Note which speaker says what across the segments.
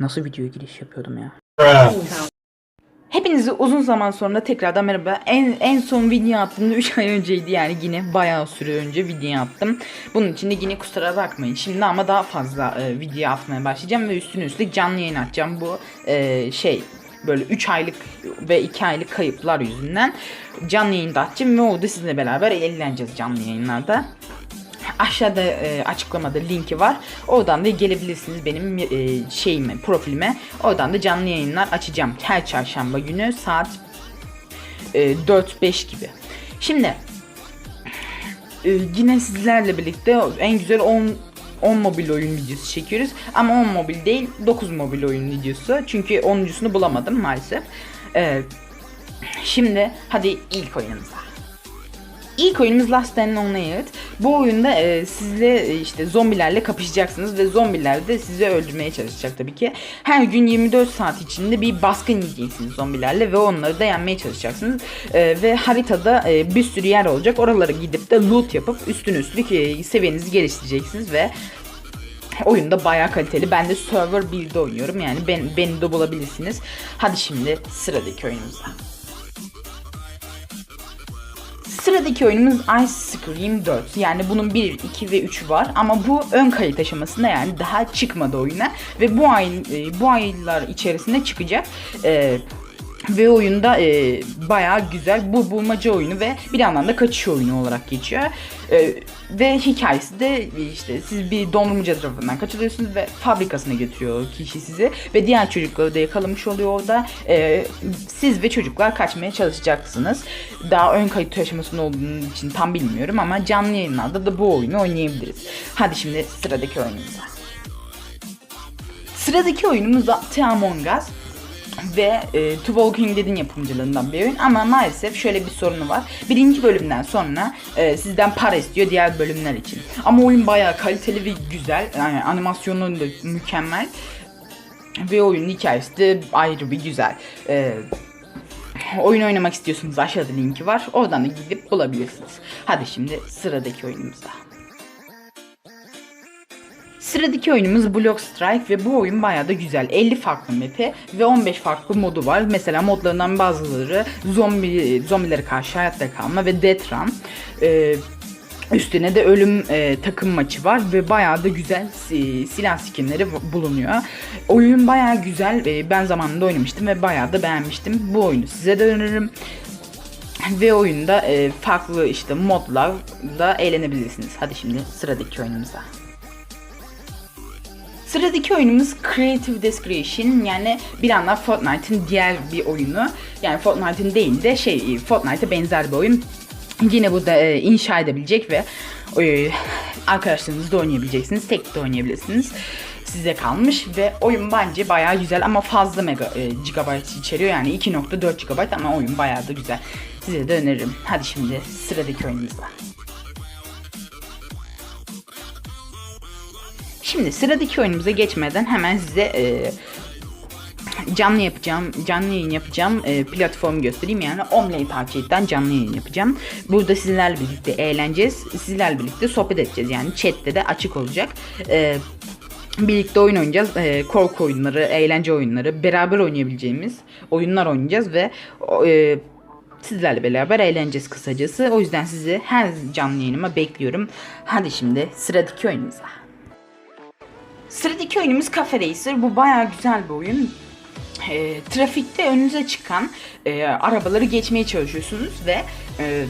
Speaker 1: Nasıl videoya giriş yapıyordum ya? Hepinize uzun zaman sonra tekrardan merhaba. En, en son video attığımda 3 ay önceydi yani yine bayağı süre önce video attım. Bunun için de yine kusura bakmayın. Şimdi ama daha fazla e, video atmaya başlayacağım ve üstüne üstlük canlı yayın atacağım. Bu e, şey böyle 3 aylık ve 2 aylık kayıplar yüzünden canlı yayında atacağım ve orada sizinle beraber eğleneceğiz canlı yayınlarda. Aşağıda e, açıklamada linki var. Oradan da gelebilirsiniz benim e, şeyime, profilime. Oradan da canlı yayınlar açacağım. Her çarşamba günü saat e, 4-5 gibi. Şimdi e, yine sizlerle birlikte en güzel 10 10 mobil oyun videosu çekiyoruz. Ama 10 mobil değil 9 mobil oyun videosu. Çünkü 10.sunu bulamadım maalesef. E, şimdi hadi ilk oyunumuza. İlk oyunumuz Last and Unaired. Bu oyunda e, sizle e, işte zombilerle kapışacaksınız ve zombiler de sizi öldürmeye çalışacak tabii ki. Her gün 24 saat içinde bir baskın yiyeceksiniz zombilerle ve onları da yenmeye çalışacaksınız. E, ve haritada e, bir sürü yer olacak. Oralara gidip de loot yapıp üstün üstlük e, seviyenizi geliştireceksiniz ve oyunda bayağı kaliteli. Ben de server 1'de oynuyorum. Yani ben, beni de bulabilirsiniz. Hadi şimdi sıradaki oyunumuza. Sıradaki oyunumuz Ice Scream 4. Yani bunun 1, 2 ve 3 var ama bu ön kayıt aşamasında yani daha çıkmadı oyuna ve bu ay e, bu aylar içerisinde çıkacak. E, ve oyunda e, bayağı güzel bu bulmaca oyunu ve bir yandan da kaçış oyunu olarak geçiyor. E, ve hikayesi de işte siz bir dondurmacı tarafından kaçırıyorsunuz ve fabrikasına götürüyor kişi sizi ve diğer çocukları da yakalamış oluyor orada. E, siz ve çocuklar kaçmaya çalışacaksınız. Daha ön kayıt aşamasında olduğu için tam bilmiyorum ama canlı yayınlarda da bu oyunu oynayabiliriz. Hadi şimdi sıradaki oyunumuza. Sıradaki oyunumuz da The Among Us ve e, The Walking Dead'in yapımcılarından bir oyun ama maalesef şöyle bir sorunu var. Birinci bölümden sonra e, sizden para istiyor diğer bölümler için. Ama oyun bayağı kaliteli ve güzel. Yani animasyonu da mükemmel. Ve oyunun hikayesi de ayrı bir güzel. E, oyun oynamak istiyorsunuz aşağıda linki var. Oradan da gidip bulabilirsiniz. Hadi şimdi sıradaki oyunumuza. Sıradaki oyunumuz Block Strike ve bu oyun bayağı da güzel. 50 farklı map'i ve 15 farklı modu var. Mesela modlarından bazıları zombi zombilere karşı hayatta kalma ve Death Run. Ee, Üstüne de ölüm e, takım maçı var ve bayağı da güzel si- silah skinleri bu- bulunuyor. Oyun bayağı güzel. E, ben zamanında oynamıştım ve bayağı da beğenmiştim. Bu oyunu size de öneririm. Ve oyunda e, farklı işte modlarla eğlenebilirsiniz. Hadi şimdi sıradaki oyunumuza. Sıradaki oyunumuz Creative Desecration yani bir anda Fortnite'ın diğer bir oyunu. Yani Fortnite'ın değil de şey Fortnite'a benzer bir oyun. Yine burada e, inşa edebilecek ve e, arkadaşlarınızla oynayabileceksiniz. Tek de oynayabilirsiniz. Size kalmış ve oyun bence bayağı güzel ama fazla mega e, gigabyte içeriyor. Yani 2.4 GB ama oyun bayağı da güzel. Size de öneririm. Hadi şimdi sıradaki oyunumuza. Şimdi sıradaki oyunumuza geçmeden hemen size e, canlı yapacağım, canlı yayın yapacağım e, platformu göstereyim. Yani Omlate Arcade'den canlı yayın yapacağım. Burada sizlerle birlikte eğleneceğiz. Sizlerle birlikte sohbet edeceğiz. Yani chatte de açık olacak. E, birlikte oyun oynayacağız. E, korku oyunları, eğlence oyunları, beraber oynayabileceğimiz oyunlar oynayacağız ve e, sizlerle beraber eğleneceğiz kısacası. O yüzden sizi her canlı yayınıma bekliyorum. Hadi şimdi sıradaki oyunumuza. Sıradaki oyunumuz Cafe Racer. Bu bayağı güzel bir oyun. E, trafikte önünüze çıkan e, arabaları geçmeye çalışıyorsunuz ve e,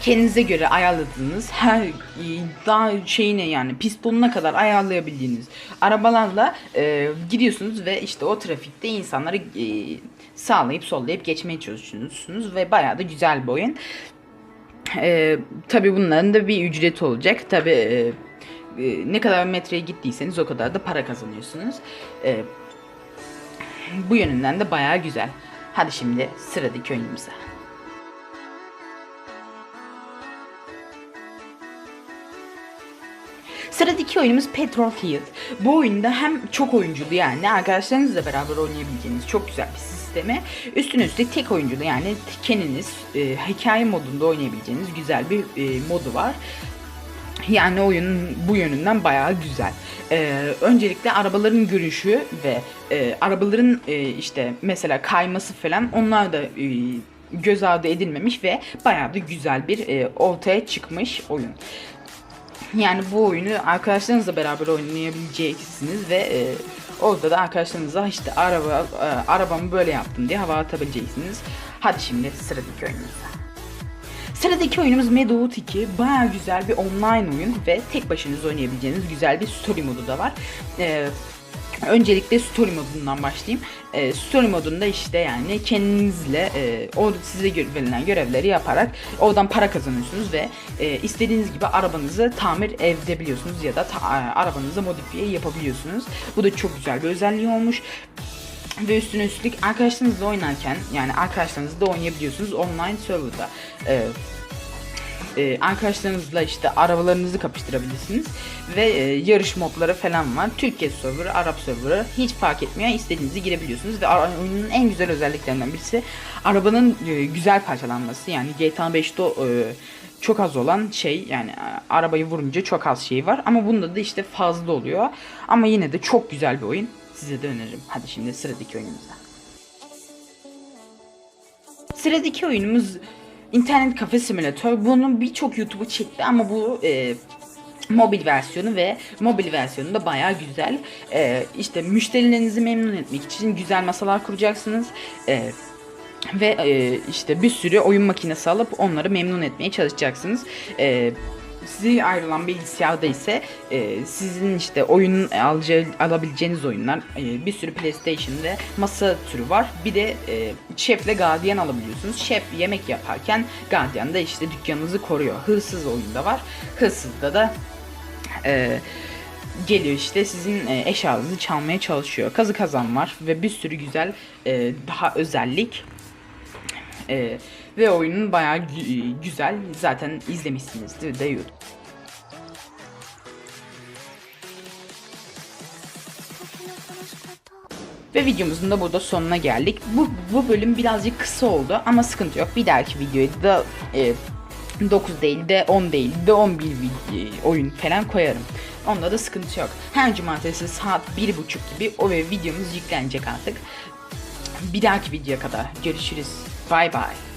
Speaker 1: kendinize göre ayarladığınız her e, daha şeyine yani pistonuna kadar ayarlayabildiğiniz arabalarla e, gidiyorsunuz ve işte o trafikte insanları e, sağlayıp sollayıp geçmeye çalışıyorsunuz ve bayağı da güzel bir oyun. E, tabii bunların da bir ücreti olacak. Tabii e, e, ne kadar metreye gittiyseniz o kadar da para kazanıyorsunuz. E, bu yönünden de bayağı güzel. Hadi şimdi sıradaki oyunumuza. Sıradaki oyunumuz Petrol Field. Bu oyunda hem çok oyunculu yani arkadaşlarınızla beraber oynayabileceğiniz çok güzel bir sistemi. Üstüne üstlük tek oyunculu yani kendiniz e, hikaye modunda oynayabileceğiniz güzel bir e, modu var. Yani oyun bu yönünden bayağı güzel. Ee, öncelikle arabaların görüşü ve e, arabaların e, işte mesela kayması falan onlar da e, göz ardı edilmemiş ve bayağı da güzel bir e, ortaya çıkmış oyun. Yani bu oyunu arkadaşlarınızla beraber oynayabileceksiniz ve e, orada da arkadaşlarınıza işte araba e, arabamı böyle yaptım diye hava atabileceksiniz. Hadi şimdi sıradaki oyunumuza. Sıradaki oyunumuz Medawood 2. Baya güzel bir online oyun ve tek başınıza oynayabileceğiniz güzel bir story modu da var. Ee, öncelikle story modundan başlayayım. Ee, story modunda işte yani kendinizle e, o size verilen görevleri yaparak oradan para kazanıyorsunuz ve e, istediğiniz gibi arabanızı tamir edebiliyorsunuz ya da ta- e, arabanızı modifiye yapabiliyorsunuz. Bu da çok güzel bir özelliği olmuş ve üstüne üstlük arkadaşlarınızla oynarken yani arkadaşlarınızla oynayabiliyorsunuz online serverda. Ee, e, arkadaşlarınızla işte arabalarınızı kapıştırabilirsiniz ve e, yarış modları falan var. Türkiye serverı, Arap serverı hiç fark etmiyor. İstediğinizi girebiliyorsunuz ve oyunun en güzel özelliklerinden birisi arabanın e, güzel parçalanması. Yani GTA 5'te e, çok az olan şey yani e, arabayı vurunca çok az şey var ama bunda da işte fazla oluyor. Ama yine de çok güzel bir oyun. Size de öneririm. Hadi şimdi sıradaki oyunumuza. Sıradaki oyunumuz İnternet Kafe Simülatör. Bunun birçok YouTube'u çekti ama bu e, mobil versiyonu ve mobil versiyonu da bayağı güzel. E, işte müşterilerinizi memnun etmek için güzel masalar kuracaksınız. E, ve e, işte bir sürü oyun makinesi alıp onları memnun etmeye çalışacaksınız. E, size ayrılan bilgisayarda ise e, sizin işte oyun alacağı, alabileceğiniz oyunlar e, bir sürü PlayStation ve masa türü var. Bir de e, şefle gardiyan alabiliyorsunuz. Şef yemek yaparken gardiyan da işte dükkanınızı koruyor. Hırsız oyunda var. Hırsızda da e, geliyor işte sizin e, eşyanızı çalmaya çalışıyor. Kazı kazan var ve bir sürü güzel e, daha özellik e, ve oyunun bayağı gü- güzel. Zaten izlemişsinizdir de YouTube. Ve videomuzun da burada sonuna geldik. Bu, bu bölüm birazcık kısa oldu ama sıkıntı yok. Bir dahaki videoya da e, 9 değil de 10 değil de 11 video, oyun falan koyarım. Onda da sıkıntı yok. Her cumartesi saat 1.30 gibi o ve videomuz yüklenecek artık. Bir dahaki videoya kadar görüşürüz. Bye bye.